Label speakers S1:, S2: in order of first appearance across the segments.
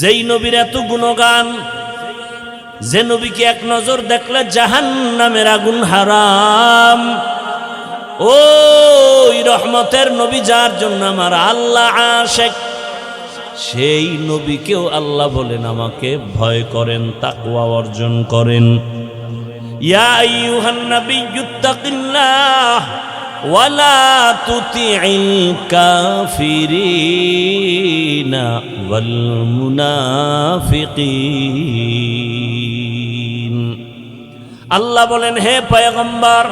S1: যেই নবীর এত গুণগান, যে নবীকে এক নজর দেখলে জাহান নামের আগুন হারাম। ও রহমতের নবী যার জন্য আমার আল্লাহ আশেক, সেই নবীকেও আল্লাহ বলেন, আমাকে ভয় করেন, তাকওয়া অর্জন করেন। ইয়া আইয়ুহান নাবিয়্যুত্তাকিল্লাহ তুতিইল কাফিরিনা ওয়াল মুনাফিকিন। আল্লাহ বলেন, হে পয়গম্বর,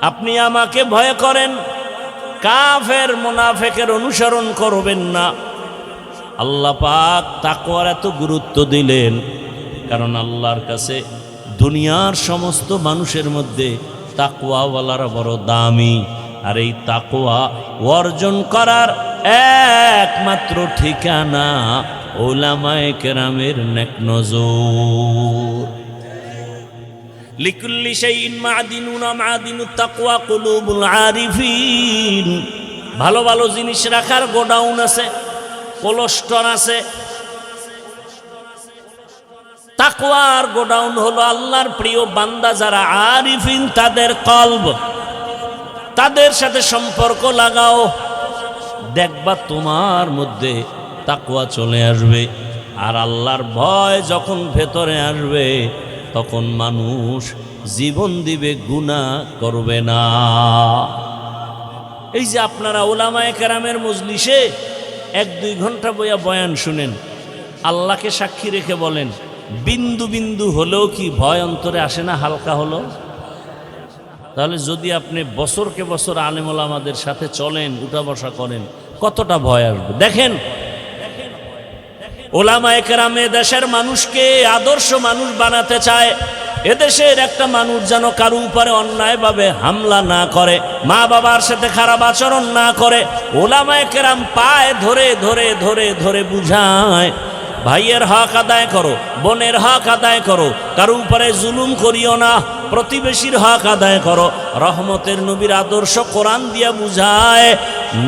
S1: আপনি আমাকে ভয় করেন। কাফের মুনাফেকের অনুসরণ করবেন না। আল্লাহ পাক তাকওয়ার এত গুরুত্ব দিলেন, কারণ আল্লাহর কাছে দুনিয়ার সমস্ত মানুষের মধ্যে তাকওয়াওয়ালারা বড় দামি। আর এই তাকওয়া অর্জন করার একমাত্র ঠিকানা ওলামায়ে কেরামের নেক নজর লিকুল্লি শাইইন মাদিনুনা মাদিনুত তাকওয়া কুলুবুল আরিফিন। ভালো ভালো জিনিস রাখার গোডাউন আছে কোলস্টর আছে তাকওয়ার গোডাউন হলো আল্লাহর প্রিয় বান্দা যারা আরিফিন তাদের কলব। তাদের সাথে সম্পর্ক লাগাও। দেখবা তোমার মধ্যে তাকওয়া চলে আসবে। আর আল্লাহর ভয় যখন ভেতরে আসবে, তখন মানুষ জীবন দিবে গুণা করবে না। এই যে আপনারা ওলামায়ে কেরামের মজলিসে এক দুই ঘণ্টা বইয়া বয়ান শুনেন, আল্লাহকে সাক্ষী রেখে বলেন বিন্দু বিন্দু হলেও কি ভয় অন্তরে আসে না, হালকা হলো তাহলে যদি আপনি বছরকে বছর আলেমুল আমাদের সাথে চলেন, উঠা বসা করেন, কতটা ভয় আসবে? দেখেন, ওলামা একরামে দেশের মানুষকে আদর্শ মানুষ বানাতে চায়। এদেশের একটা মানুষ যেন কারও উপরে অন্যায়ভাবে হামলা না করে, মা বাবার সাথে খারাপ আচরণ না করে, ওলামা একরাম পায় ধরে ধরে ধরে ধরে বুঝায় ভাইয়ের হক আদায় করো, বোনের হক আদায় করো, কারও উপরে জুলুম করিও না, প্রতিবেশীর হক আদায় করো। রহমতের নবীর আদর্শ কোরআন দিয়া বুঝায়,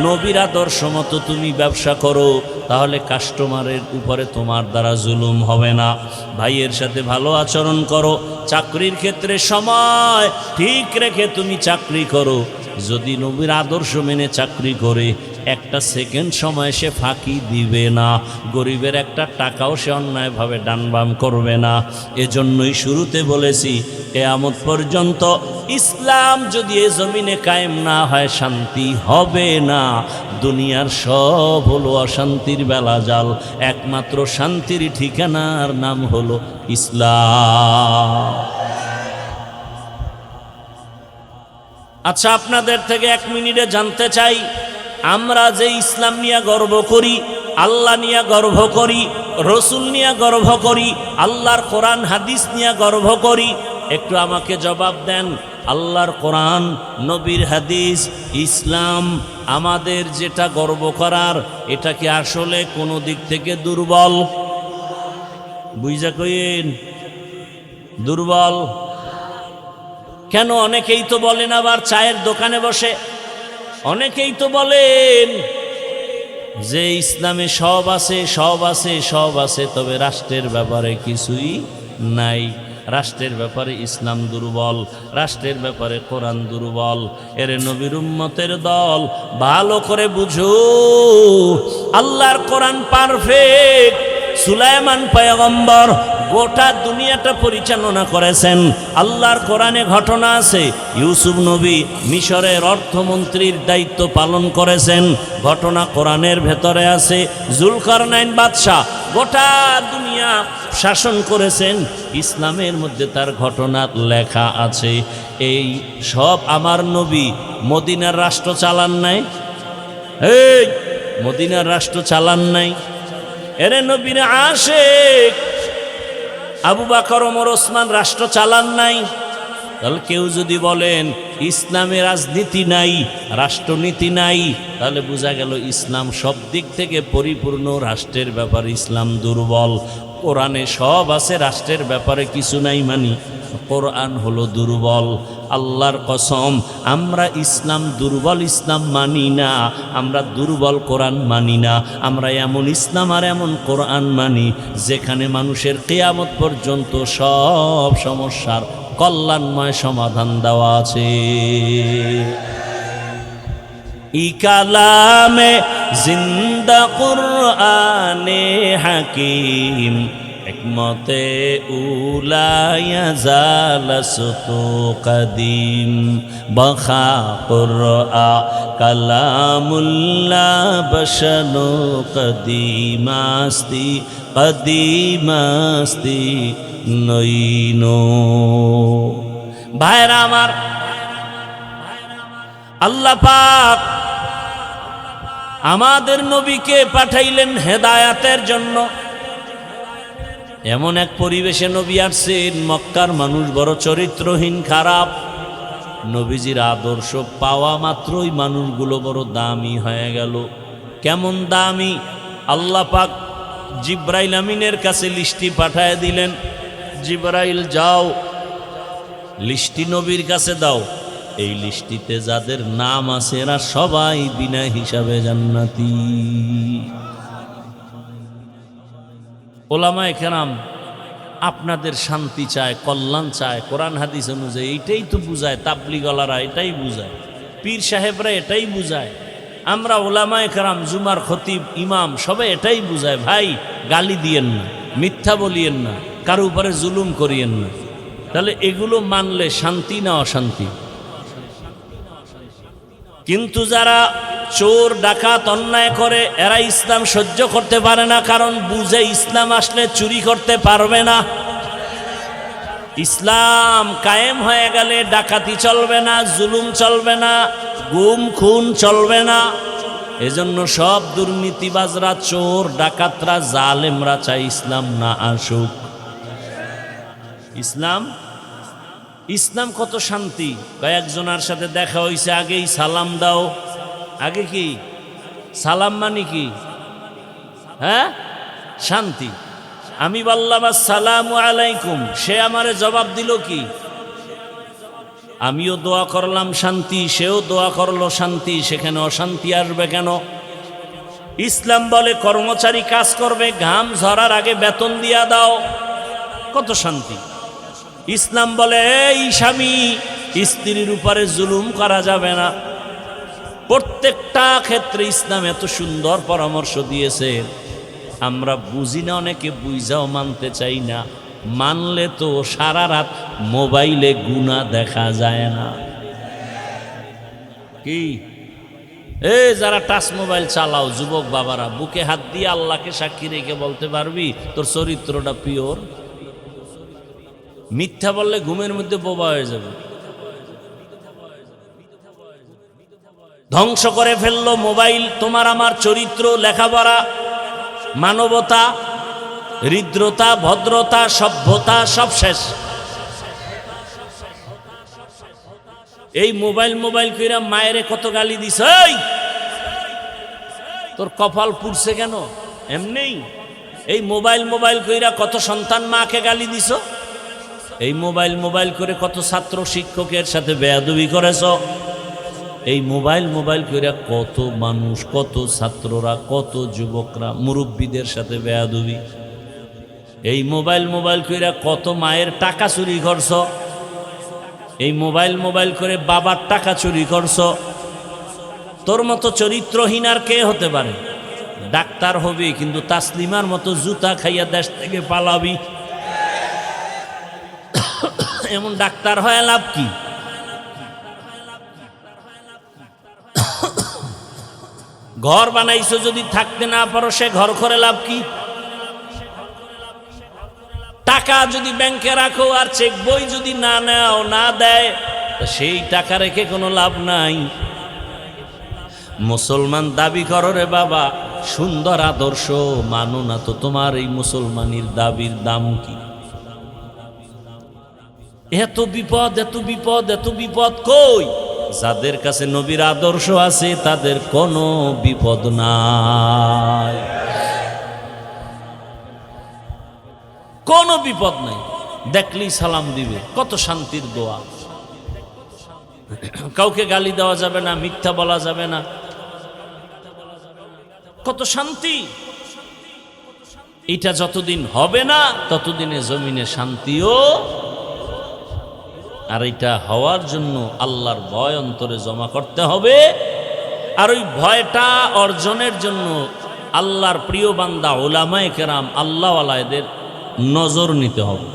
S1: নবীর আদর্শ মতো তুমি ব্যবসা করো, তাহলে কাস্টমারের উপরে তোমার দ্বারা জুলুম হবে না। ভাইয়ের সাথে ভালো আচরণ করো, চাকরির ক্ষেত্রে সময় ঠিক রেখে তুমি চাকরি করো। যদি নবীর আদর্শ মেনে চাকরি করে একটা সেকেন্ড সময় সে ফাঁকি দিবে না। গরিবের একটা টাকাও সে অন্যায়ভাবে ডানবাম করবে না। এজন্যই শুরুতে বলেছি, কেয়ামত পর্যন্ত ইসলাম যদি এ জমিনে কায়েম না হয়, শান্তি হবে না। দুনিয়ার সব হলো অশান্তির বেলা জাল। একমাত্র শান্তির ঠিকানার নাম হলো ইসলাম। আচ্ছা আপনাদের থেকে এক মিনিটে জানতে চাই আমরা যে ইসলাম নিয়ে গর্ব করি, আল্লাহ নিয়ে গর্ব করি, রসুল নিয়ে গর্ব করি, আল্লাহর কোরআন, হাদিস নিয়ে গর্ব করি, একটু আমাকে জবাব দেন, আল্লাহর কোরআন, নবীর হাদিস, ইসলাম আমাদের যেটা গর্ব করার, এটা কি আসলে কোনো দিক থেকে দুর্বল? বুঝা কইন? দুর্বল? কেন অনেকেই তো বলেন আবার চায়ের দোকানে বসে অনেকেই তো বলেন যে ইসলামে সব আছে সব আছে সব আছে, তবে রাষ্ট্রের ব্যাপারে কিছুই নাই। রাষ্ট্রের ব্যাপারে ইসলাম দুর্বল, রাষ্ট্রের ব্যাপারে কোরআন দুর্বল, এর নবীর উম্মতের দল। ভালো করে বুঝো, আল্লাহর কোরআন পারফেক্ট। সুলাইমান পয়গম্বর গোটা দুনিয়াটা পরিচালনা করেছেন। আল্লাহর কোরআনে ঘটনা আছে। ইউসুফ নবী মিশরের অর্থমন্ত্রীর দায়িত্ব পালন করেছেন। ঘটনা কোরআনের ভেতরে আছে। জুলকারনাইন বাদশাহ গোটা দুনিয়া শাসন করেছেন। ইসলামের মধ্যে তার ঘটনা লেখা আছে। এই সব আমার নবী মদিনার রাষ্ট্র চালান নাই? এই মদিনার রাষ্ট্র চালান নাই? এরে নবীর আশেক! আবু বাকর, ওমর, ওসমান রাষ্ট্র চালান নাই। তাহলে কেউ যদি বলেন, ইসলামে রাজনীতি নাই, রাষ্ট্রনীতি নাই, তাহলে বোঝা গেল ইসলাম সব দিক থেকে পরিপূর্ণ, রাষ্ট্রের ব্যাপারে ইসলাম দুর্বল। কোরআনে সব আছে, রাষ্ট্রের ব্যাপারে কিছু নাই মানি। কোরআন হলো দুর্বল, আল্লাহর কসম, আমরা ইসলাম দুর্বল ইসলাম মানি না, আমরা দুর্বল কোরআন মানি না, আমরা এমন ইসলাম আর এমন কোরআন মানি, যেখানে মানুষের কেয়ামত পর্যন্ত সব সমস্যার কল্যাণময় সমাধান দেওয়া আছে। ই কালামে জিন্দা কোরআনে হাকিম একমতে উলায়া জালসত কদিম বখা কুরআ কালামুল্লাহ বশনু কদিমাস্তি কদিমাস্তি নইনো। ভাইরা আমার, আল্লাহ পাক আমাদের নবীকে পাঠাইলেন হেদায়াতের জন্য। এমন এক পরিবেশে নবী আসছেন, মক্কার মানুষ বড় চরিত্রহীন, খারাপ। নবীজির আদর্শ পাওয়া মাত্রই মানুষগুলো বড় দামি হয়ে গেল। কেমন দামি? আল্লাহ পাক জিব্রাইল আমিনের কাছে লিস্টি পাঠায় দিলেন। জিব্রাইল, যাও, লিস্টি নবীর কাছে দাও। এই লিস্টিতে যাদের নাম আছে এরা সবাই বিনা হিসাবে জান্নাতি। ওলামায় কেরাম, আপনাদের শান্তি চায়, কল্যাণ চায়, কোরআন, হাদিস অনুযায়ী এইটাই তো বুঝায় তাবলি গলারা এটাই বুঝায়, পীর সাহেবরা এটাই বুঝায়, আমরা ওলামায় কেরাম, জুমার খতিব, ইমাম, সবাই এটাই বুঝায়, ভাই, গালি দিয়েন না, মিথ্যা বলিয়েন না, কারও উপরে জুলুম করিয়েন না, তাহলে এগুলো মানলে শান্তি না অশান্তি? কিন্তু যারা চোর, ডাকাত অন্যায় করে, এরা ইসলাম সহ্য করতে পারে না, কারণ বুঝে ইসলাম আসলে চুরি করতে পারবে না। ইসলাম কায়েম হয়ে গেলে ডাকাতি চলবে না, জুলুম চলবে না, গুম, খুন চলবে না। এজন্য সব দুর্নীতিবাজরা, চোর, ডাকাতরা, জালেমরা চাই ইসলাম না আসুক। ইসলাম? ইসলাম কত শান্তি। কয়েকজনের সাথে দেখা হয়েছে আগেই সালাম দাও। আগে কি? সালাম মানে কি? হ্যাঁ? শান্তি। আমি বললাম সালাম আলাইকুম। সে আমারে জবাব দিল কি? আমিও দোয়া করলাম, শান্তি। সেও দোয়া করল, শান্তি। সেখানে অশান্তি আসবে কেন? ইসলাম বলে, কর্মচারী কাজ করবে, ঘাম ঝরার আগে বেতন দিয়া দাও। কত শান্তি। ইসলাম বলে, এই স্বামী, স্ত্রীর উপরে জুলুম করা যাবে না। প্রত্যেকটা ক্ষেত্রে ইসলাম এত সুন্দর পরামর্শ দিয়েছে। আমরা বুঝি না অনেকে, বুঝাও মানতে চাই না। মানলে তো সারা রাত মোবাইলে গুণা দেখা যায় না। কি? এ, যারা টাচ মোবাইল চালাও, যুবক বাবারা, বুকে হাত দিয়ে আল্লাহকে সাক্ষী রেখে বলতে পারবি, তোর চরিত্রটা পিওর? মিথ্যা বললে ঘুমের মধ্যে বোবা হয়ে যাবে। ধ্বংস করে ফেলল মোবাইল, তোমার আমার চরিত্র, লেখাপড়া, মানবতা, হৃদ্রতা, ভদ্রতা, সভ্যতা, সব শেষ। এই মোবাইল মোবাইল কইরা মায়েরে কত গালি দিস! তোর কপাল পুড়ছে কেন? এমনি এই মোবাইল মোবাইল কইরা কত সন্তান মাকে গালি দিস এই মোবাইল মোবাইল করে কত ছাত্র, শিক্ষকের সাথে বেয়াদবি করেছ? এই মোবাইল মোবাইল করে কত মানুষ, কত ছাত্ররা, কত যুবকরা, মুরব্বীদের সাথে বেয়াদবি। এই মোবাইল মোবাইল করে কত মায়ের টাকা চুরি করছ। এই মোবাইল মোবাইল করে বাবার টাকা চুরি করছ। তোর মতো চরিত্রহীন আর কে হতে পারে? ডাক্তার হবি, কিন্তু তাসলিমার মতো জুতা খাইয়া দেশ থেকে পালাবি। এমন ডাক্তার হয় লাভ কি? ঘর বানাইছো যদি থাকতে না পারো, সে ঘর করে লাভ কি? টাকা যদি ব্যাংকে রাখো আর চেক বই যদি না নেও, না দেয় সেই টাকা রেখে কোনো লাভ নাই। মুসলমান দাবি করো রে বাবা, সুন্দর আদর্শ, মানো না তো তোমার এই মুসলমানির দাবির দাম কি? এত বিপদ এত বিপদ এত বিপদ কই? যাদের কাছে নবীর আদর্শ আছে, তাদের কোনো বিপদ নাই। কোনো বিপদ নাই। দেখলেই সালাম দিবে। কত শান্তির দোয়া। কাউকে গালি দেওয়া যাবে না, মিথ্যা বলা যাবে না। কত শান্তি। এটা যতদিন হবে না, ততদিনে জমিনে শান্তিও আর এটা হওয়ার জন্য আল্লাহর ভয় অন্তরে জমা করতে হবে। আর ওই ভয়টা অর্জনের জন্য আল্লাহর প্রিয় বান্দা ওলামায় কেরাম আল্লাহওয়ালা এদের নজর নিতে হবে।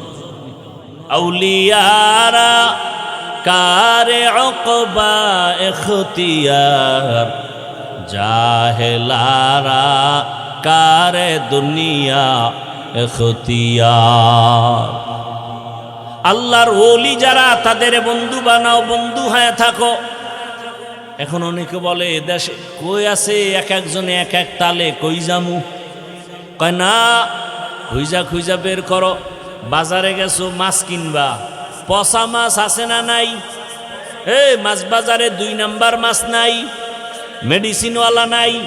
S1: আউলিয়ারা কারে অকবা এখতিয়ার, জাহেলারা কারে দুনিয়া এখতিয়ার। আল্লাহর ওলি যারা, তাদের বন্ধু বানাও, বন্ধু হয়ে থাকো। এখন অনেকে বলে দেশে কই আছে এক একজনে এক এক তালে, কই জামু কয়, না, খুঁজা খুঁজা বের করো। বাজারে গেছো, মাছ কিনবা। পচা মাছ আছে না নাই? এ, মাছ বাজারে দুই নাম্বার মাছ নাই। মেডিসিনওয়ালা নাই।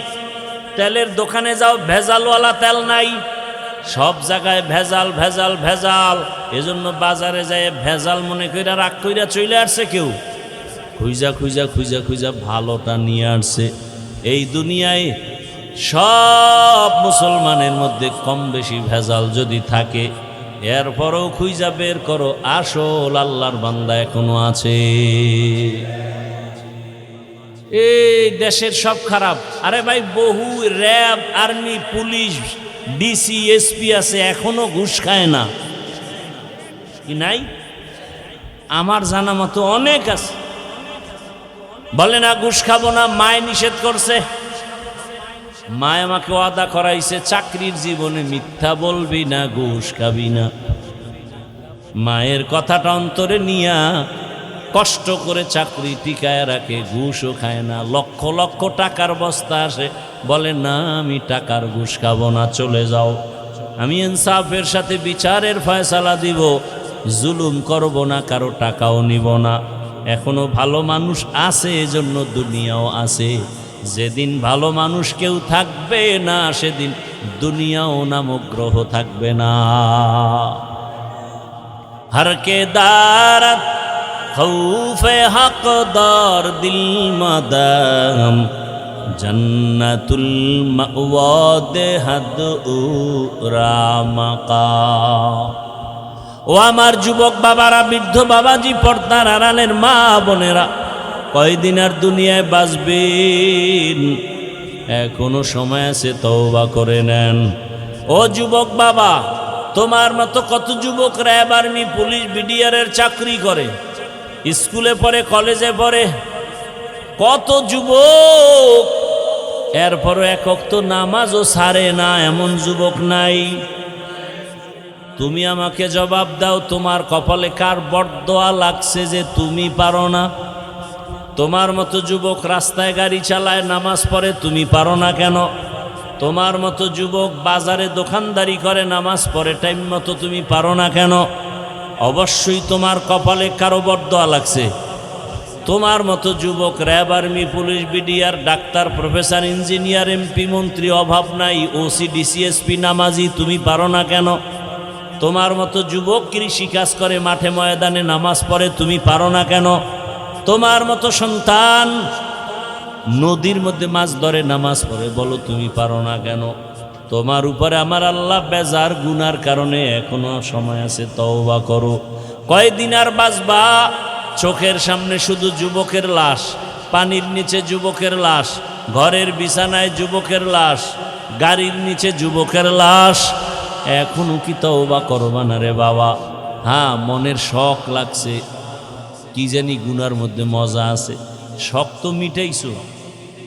S1: তেলের দোকানে যাও, ভেজালওয়ালা তেল নাই। সব জায়গায় ভেজাল ভেজাল ভেজাল। এজন্য বাজারে যায় ভেজাল মনে কইরা রাগ কইরা চলে আসছে কেউ? খুঁজা খুঁজা খুঁজা খুঁজা ভালোটা নিয়ে আসছে। এই দুনিয়ায় সব মুসলমানের মধ্যে কম বেশি ভেজাল যদি থাকে, এরপরও খুঁজা বের করো। আসল আল্লাহর বান্দা এখনও আছে। এই দেশের সব খারাপ। আরে ভাই, বহু RAB, army, police, DC, SP আছে, এখনও ঘুষ খায় না। কি নাই? আমার জানা মতো অনেক আছে। বলে না, ঘুষ খাব না, মায় নিষেধ করছে। মায় আমাকে ওয়াদা করাইছে, চাকরির জীবনে মিথ্যা বলবি না, ঘুষ খাবি না। মায়ের কথাটা অন্তরে নিয়া কষ্ট করে চাকরি টিকায় রাখে, ঘুষও খায় না, লক্ষ লক্ষ টাকার বস্তা আসে। বলে, না, আমি টাকার ঘুষ খাব না, চলে যাও। আমি ইনসাফের সাথে বিচারের ফয়সালা দিব। জুলুম করব না, কারও টাকাও নিব না। এখনও ভালো মানুষ আছে, এজন্য দুনিয়াও আছে। যেদিন ভালো মানুষ কেউ থাকবে না, সেদিন দুনিয়াও নামক গ্রহ থাকবে না। হরকে দারাত খৌফে হকদার দিল মদম, জন্নতুল হদ দেহাদ রামাকা ও আমার যুবক বাবারা, বৃদ্ধ বাবাজি, পর্দার আড়ালের মা বোনেরা, কয়দিন আর দুনিয়ায় বাঁচবেন? এখনও সময় আছে, তওবা করে নেন। ও যুবক বাবা, তোমার মতো কত যুবকরা এবার মি পুলিশ বিডিআরের চাকরি করে? স্কুলে পড়ে, কলেজে পড়ে, কত যুবক। এরপরও একক তো নামাজও সারে না, এমন যুবক নাই। তুমি আমাকে জবাব দাও, তোমার কপালে কার বটদোয়া লাগছে যে তুমি পারো না? তোমার মতো যুবক রাস্তায় গাড়ি চালায়, নামাজ পড়ে, তুমি পারো না কেন? তোমার মতো যুবক বাজারে দোকানদারি করে, নামাজ পড়ে, টাইম মতো তুমি পারো না কেন? অবশ্যই তোমার কপালে কারও বরদোয়া লাগছে। তোমার মতো যুবক, RAB army, police, BDR, doctor, professor, engineer, MP, মন্ত্রী, অভাব নাই, ওসি ডিসিএসপি নামাজি, তুমি পারো না কেন? তোমার মতো যুবক কৃষি কাজ করে, মাঠে ময়দানে নামাজ পড়ে, তুমি পারো না কেন? তোমার মতো সন্তান, নদীর মধ্যে মাছ ধরে, নামাজ পড়ে, বলো তুমি পারো না কেন? তোমার উপরে আমার আল্লাহ বেজার গুনার কারণে এখনও সময় আছে, তওবা করো। কয়দিন আর বাঁচবা? চোখের সামনে শুধু যুবকের লাশ, পানির নিচে যুবকের লাশ, ঘরের বিছানায় যুবকের লাশ, গাড়ির নিচে যুবকের লাশ। এখনও কি তওবা করবা না রে বাবা? হ্যাঁ মনের শখ লাগছে। কি জানি গুনার মধ্যে মজা আছে। শখ তো মিটাইছো।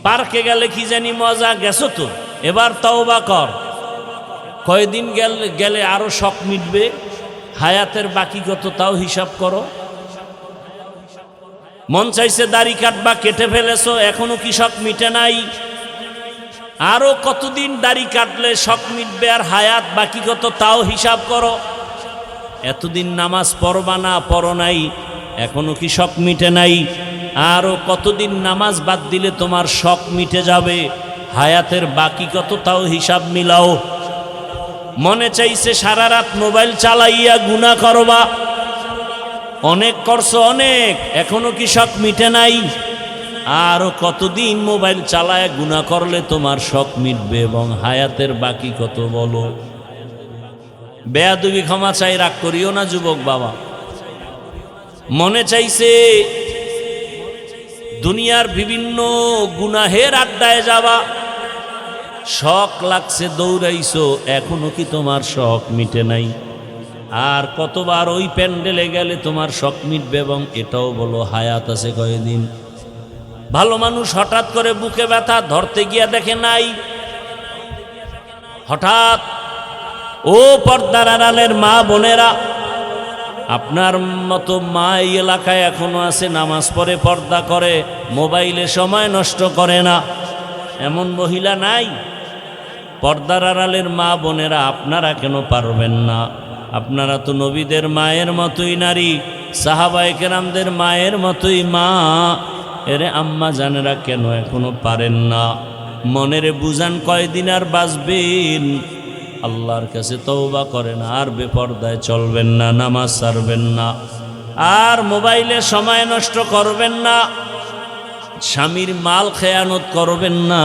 S1: পার্কে গেলে কি জানি মজা? গেছো তো? এবার তওবা কর। কয়দিন গেলে গেলে আরও শখ মিটবে। হায়াতের বাকি কত তাও হিসাব করো। মন চাইছে দাড়ি কাটবা, কেটে ফেলেছো, এখনও কি শখ মিটে নাই? আরও কতদিন দাড়ি কাটলে শখ মিটবে আর হায়াত বাকি কত তাও হিসাব করো। এতদিন নামাজ পড়বা না, পড়ো নাই, এখনও কি শখ মিটে নাই? আরও কতদিন নামাজ বাদ দিলে তোমার শখ মিটে যাবে? হায়াতের বাকি কত তাও হিসাব মিলাও। মনে চাইছে সারা রাত মোবাইল চালাইয়া গুণা করবা। অনেক করছ, অনেক। এখনও কি শখ মিটে নাই? আরও কতদিন মোবাইল চালায় গুণা করলে তোমার শখ মিটবে এবং হায়াতের বাকি কত বলো? বেয়াদুবি ক্ষমা চাই, রাগ করিও না যুবক বাবা। মনে চাইছে দুনিয়ার বিভিন্ন গুনাহের আড্ডায় যাওয়া। শখ লাগছে দৌড়াইছো, এখনও কি তোমার শখ মিটে নাই? আর কতবার ওই প্যান্ডেলে গেলে তোমার শখ মিটবে এবং এটাও বলো, হায়াত আছে কয়েকদিন ভালো মানুষ হঠাৎ করে বুকে ব্যথা, ধরতে গিয়া দেখে নাই। হঠাৎ ও পর্দার আড়ালের মা বোনেরা আপনার মতো মা এই এলাকায় এখনও আছে, নামাজ পড়ে, পর্দা করে, মোবাইলে সময় নষ্ট করে না। এমন মহিলা নাই। পর্দার আড়ালের মা বোনেরা আপনারা কেন পারবেন না? আপনারা তো নবীদের মায়ের মতোই নারী, সাহাবায়ে কেরামদের মায়ের মতোই মা। এরে আম্মা জানেরা কেন এখনও পারেন না? মনেরে বুঝান কয়দিন আর বাঁচবেন? আল্লাহর কাছে তৌবা করেন, আর বেপর্দায় চলবেন না, নামাজ সারবেন না, আর মোবাইলে সময় নষ্ট করবেন না, স্বামীর মাল খেয়ানত করবেন না,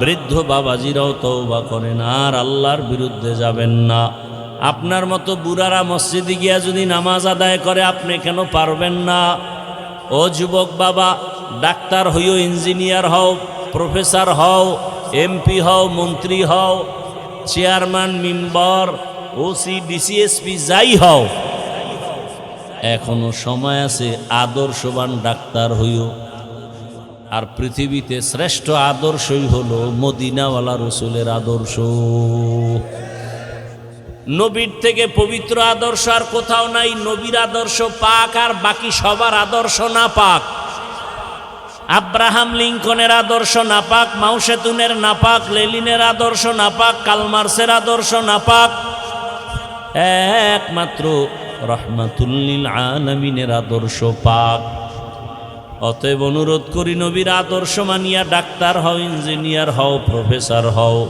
S1: বৃদ্ধ বাবাজিরাও তৌবা করেন, আর আল্লাহর বিরুদ্ধে যাবেন না। আপনার মতো বুড়ারা মসজিদে গিয়া যদি নামাজ আদায় করে, আপনি কেন পারবেন না? ও যুবক বাবা, ডাক্তার হইও, ইঞ্জিনিয়ার হও, প্রফেসর হও, এমপি হও, মন্ত্রী হও চেয়ারম্যান, মেম্বার ওসি ডিসিএসপি যাই হও। এখনও সময় আছে আদর্শবান ডাক্তার হইও। আর পৃথিবীতে শ্রেষ্ঠ আদর্শই হলো মদিনাওয়ালা রসুলের আদর্শ। নবীর থেকে পবিত্র আদর্শ আর কোথাও নাই, নবীর আদর্শ পাক আর বাকি সবার আদর্শ না পাক। আব্রাহাম লিঙ্কনের আদর্শ নাপাক, মাউসেতুনের নাপাক, লেলিনের আদর্শ নাপাক, কালমার্সের আদর্শ নাপাক। একমাত্র রহমাতুল্লিল আলমিনের আদর্শ পাক। অতএব অনুরোধ করি, নবীর আদর্শ মানিয়া ডাক্তার হও, ইঞ্জিনিয়ার হও, প্রফেসর হও।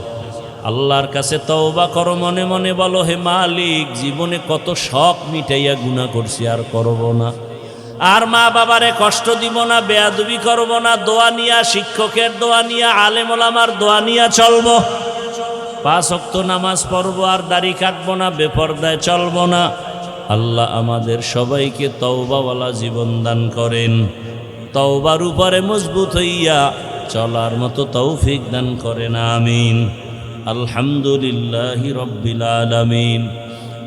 S1: আল্লাহর কাছে তওবা করো, মনে মনে বলো, হে মালিক, জীবনে কত শখ মিটাইয়া গুণা করছি, আর করব না। আর মা বাবারে কষ্ট দিব না, বেয়াদুবি করব না, দোয়া নিয়া, শিক্ষকের দোয়া নিয়া আলেমলামার দোয়া নিয়া চলবো। পাঁচ অক্ত নামাজ পড়ব আর দাড়ি কাটবো না, বেপর্দায় চলবো না। আল্লাহ আমাদের সবাইকে তওবাওয়ালা জীবন দান করেন। তওবার উপরে মজবুত হইয়া চলার মতো তৌফিক দান করেন, আমিন। আলহামদুলিল্লাহ রব্বিল আলামিন।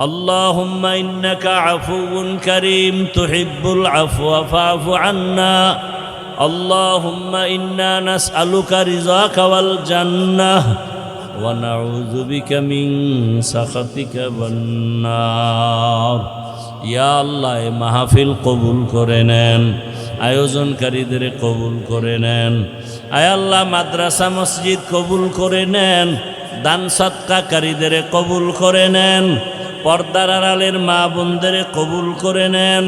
S1: اللهم إنك عفو كريم تحب العفو فاعف عنا اللهم إنا نسألك رضاك والجنة ونعوذ بك من سخطك والنار ইয়া আল্লাহ এ মাহফিল কবুল করে নেন আয়োজনকারীদের কবুল করে নেন আয় আল্লাহ মাদ্রাসা মসজিদ কবুল করে নেন দান সৎকাকারীদের কবুল করে নেন পর্দার আড়ালের মা বোনদের কবুল করে নেন,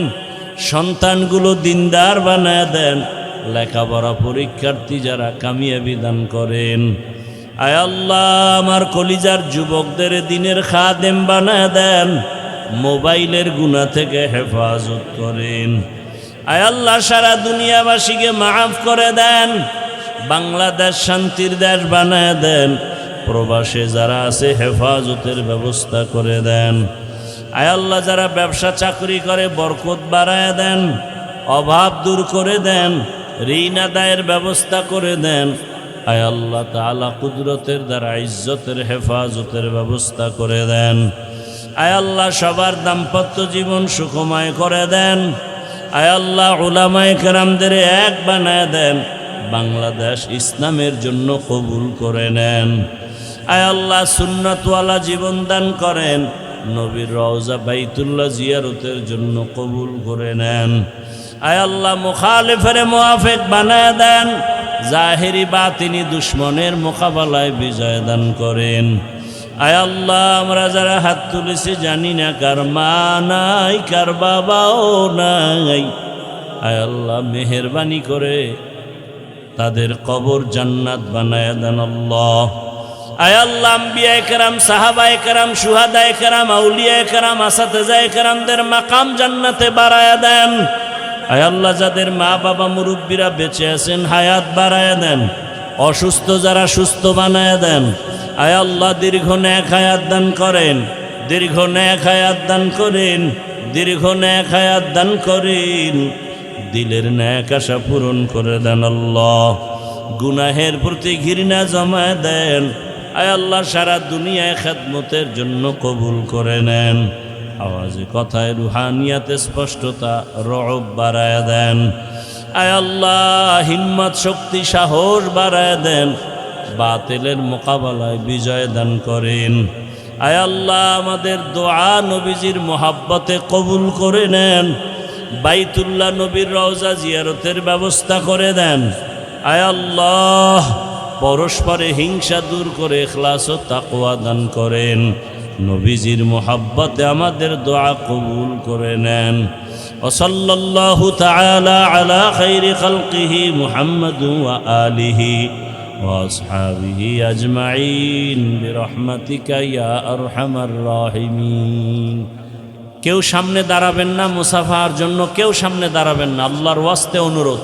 S1: সন্তানগুলো দিনদার বানায় দেন, লেখাপড়া পরীক্ষার্থী যারা কামিয়াবি দান করেন। আয় আল্লাহ, আমার কলিজার যুবকদের দিনের খাদেম বানায় দেন, মোবাইলের গুণা থেকে হেফাজত করেন। আয় আল্লাহ, সারা দুনিয়াবাসীকে মাফ করে দেন, বাংলাদেশ শান্তির দেশ বানায় দেন প্রবাসে যারা আছে, হেফাজতের ব্যবস্থা করে দেন। আয় আল্লাহ, যারা ব্যবসা চাকরি করে, বরকত বাড়ায় দেন, অভাব দূর করে দেন, ঋণ আদায়ের ব্যবস্থা করে দেন। আয় আল্লাহ তালা কুদরতের দ্বারা, ইজ্জতের হেফাজতের ব্যবস্থা করে দেন। আয় আল্লাহ, সবার দাম্পত্য জীবন সুখময় করে দেন। আয় আল্লাহ, উলামায় কেরামদের এক বানায় দেন। বাংলাদেশ ইসলামের জন্য কবুল করে নেন। আয় আল্লাহ সুন্নতওয়ালা জীবন দান করেন। নবীর রওজা বাইতুল্লাহ জিয়ারতের জন্য কবুল করে নেন। আয় আল্লাহ মুখালিফের মোয়াফেক বানায় দেন। জাহেরি বা তিনি দুশ্মনের মোকাবেলায় বিজয় দান করেন। আয় আল্লাহ, আমরা যারা হাত তুলেছি জানি না কার মা নাই, কার বাবাও নাই। আয় আল্লাহ, মেহরবানি করে তাদের কবর জান্নাত বানায় দেন আল্লাহ। মাকাম জান্নাতে বাড়ায় দেন। আয় আল্লাহ, যাদের মা বাবা মুরব্বীরা বেঁচে আছেন, হায়াত বাড়ায় দেন। অসুস্থ যারা সুস্থ বানায় দেন। আয় আল্লাহ, দীর্ঘ ন্যাক হায়াত দান করেন। দীর্ঘ ন্যাক হায়াত দান করেন। দীর্ঘ ন্যাক হায়াত দান করেন। দিলের ন্যাক আশা পূরণ করে দেন আল্লাহ। গুনাহের প্রতি ঘৃণা জমা দেন। আয় আল্লাহ, সারা দুনিয়ায় খেদমতের জন্য কবুল করে নেন। আওয়াজে কথায় রুহানিয়াতে স্পষ্টতা, রব বাড়ায় দেন। আয় আল্লাহ, হিম্মত, শক্তি, সাহস বাড়ায় দেন। বাতিলের মোকাবেলায় বিজয় দান করেন। আয় আল্লাহ, আমাদের দোয়া নবীজির মোহাব্বতে কবুল করে নেন। বাইতুল্লাহ নবীর রওজা জিয়ারতের ব্যবস্থা করে দেন। আয় আল্লাহ পরস্পরে হিংসা দূর করে এখলাস ও তাকওয়া দান করেন নবীজির মোহাব্বতে আমাদের দোয়া কবুল করে নেন وصلى الله تعالى على خير خلقه محمد وآله وأصحابه أجمعين برحمتك يا أرحم الراحمين কেউ সামনে দাঁড়াবেন না মুসাফার জন্য কেউ সামনে দাঁড়াবেন না আল্লাহর ওয়াস্তে অনুরোধ